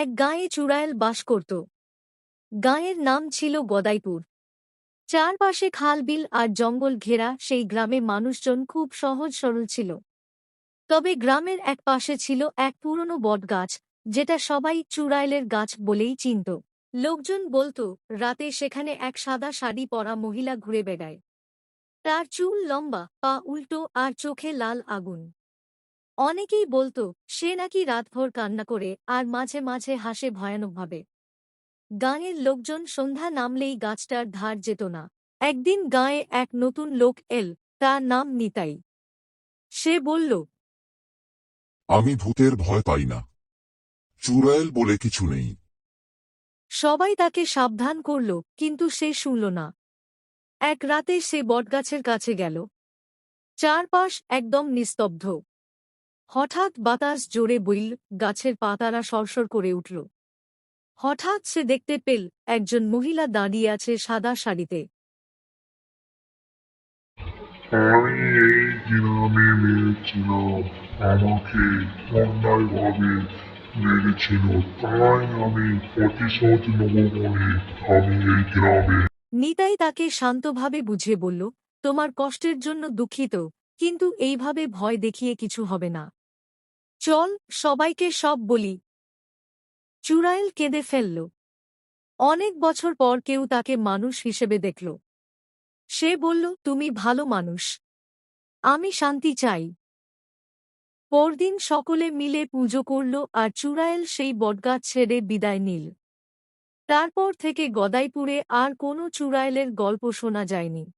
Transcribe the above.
এক গাঁয়ে চূড়ায়েল বাস করত। গাঁয়ের নাম ছিল গদাইপুর। চারপাশে খাল বিল আর জঙ্গল ঘেরা সেই গ্রামে মানুষজন খুব সহজ সরল ছিল। তবে গ্রামের এক পাশে ছিল এক পুরনো বটগাছ, যেটা সবাই চূড়াইলের গাছ বলেই চিনত। লোকজন বলতো, রাতে সেখানে এক সাদা শাড়ি পরা মহিলা ঘুরে বেড়ায়। তার চুল লম্বা, পা উল্টো আর চোখে লাল আগুন। অনেকেই বলতো সে নাকি রাতভর কান্না করে আর মাঝে মাঝে হাসে ভয়ানকভাবে। গাঁয়ের লোকজন সন্ধ্যা নামলেই গাছটার ধার যেত না। একদিন গাঁয়ে এক নতুন লোক এল তার নাম নিতাই। সে বলল আমি ভূতের ভয় পাই না। চুড়াইল বলে কিছু নেই। সবাই তাকে সাবধান করল কিন্তু সে শুনল না। এক রাতে সে বটগাছের কাছে গেল। চারপাশ একদম নিস্তব্ধ। হঠাৎ বাতাস জোরে বইল গাছের পাতারা সরসর করে উঠল। হঠাৎ সে দেখতে পেল একজন মহিলা দাঁড়িয়ে আছে সাদা শাড়িতে। আমি এই গ্রামে মেরেছিলাম আমাকে অন্যায়ভাবে মেরেছিল তাই আমি প্রতিশোধ নেব বলে আমি এই গ্রামে। নিতাই তাকে শান্তভাবে বুঝিয়ে বলল তোমার কষ্টের জন্য দুঃখিত কিন্তু এইভাবে ভয় দেখিয়ে কিছু হবে না। চল, সবাইকে সব বলি। চুড়াইল কেঁদে ফেলল। অনেক বছর পর কেউ তাকে মানুষ হিসেবে দেখল। সে বলল, তুমি ভালো মানুষ। আমি শান্তি চাই। পরদিন সকলে মিলে পুজো করল আর চূড়াইল সেই বটগাছ ছেড়ে বিদায় নিল। তারপর থেকে গদাইপুরে আর কোনো চূড়াইলের গল্প শোনা যায়নি।